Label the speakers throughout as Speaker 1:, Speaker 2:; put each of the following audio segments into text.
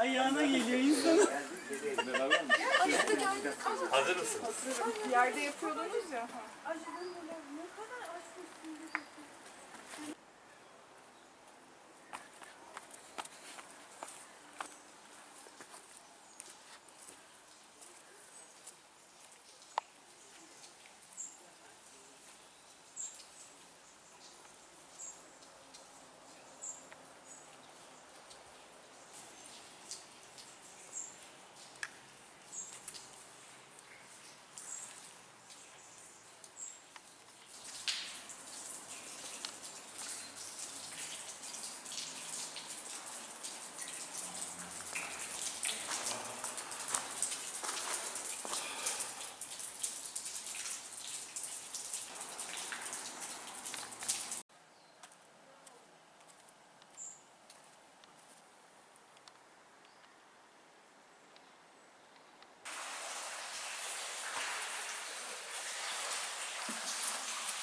Speaker 1: Ayağına geliyor insanın.
Speaker 2: Hazır mısın?
Speaker 3: Yerde yapıyordunuz ya.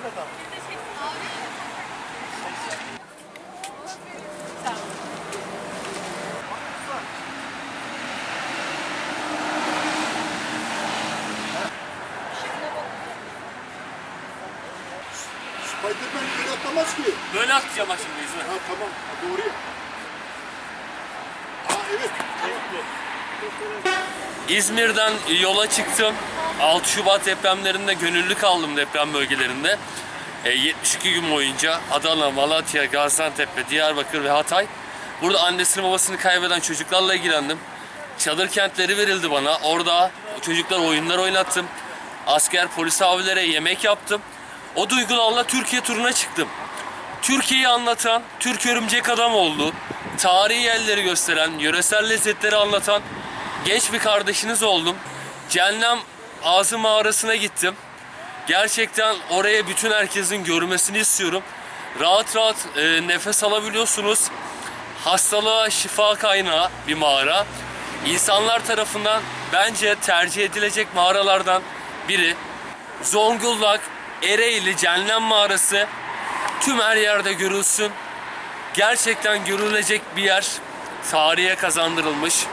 Speaker 4: Spiderman el atlamaz ki.
Speaker 2: Böyle atacağım bak şimdi izle.
Speaker 4: Ha tamam. Doğru ya. Aa evet.
Speaker 2: İzmir'den yola çıktım. 6 Şubat depremlerinde gönüllü kaldım deprem bölgelerinde. E, 72 gün boyunca Adana, Malatya, Gaziantep ve Diyarbakır ve Hatay. Burada annesini babasını kaybeden çocuklarla ilgilendim. Çadır kentleri verildi bana. Orada çocuklar oyunlar oynattım. Asker, polis abilere yemek yaptım. O duygularla Türkiye turuna çıktım. Türkiye'yi anlatan Türk Örümcek Adam oldu. Tarihi yerleri gösteren, yöresel lezzetleri anlatan genç bir kardeşiniz oldum. Cehennem Ağzı mağarasına gittim. Gerçekten oraya bütün herkesin görmesini istiyorum. Rahat rahat e, nefes alabiliyorsunuz. Hastalığa şifa kaynağı bir mağara. İnsanlar tarafından bence tercih edilecek mağaralardan biri. Zonguldak, Ereğli, Cehennem Mağarası tüm her yerde görülsün. Gerçekten görülecek bir yer. Tarihe kazandırılmış.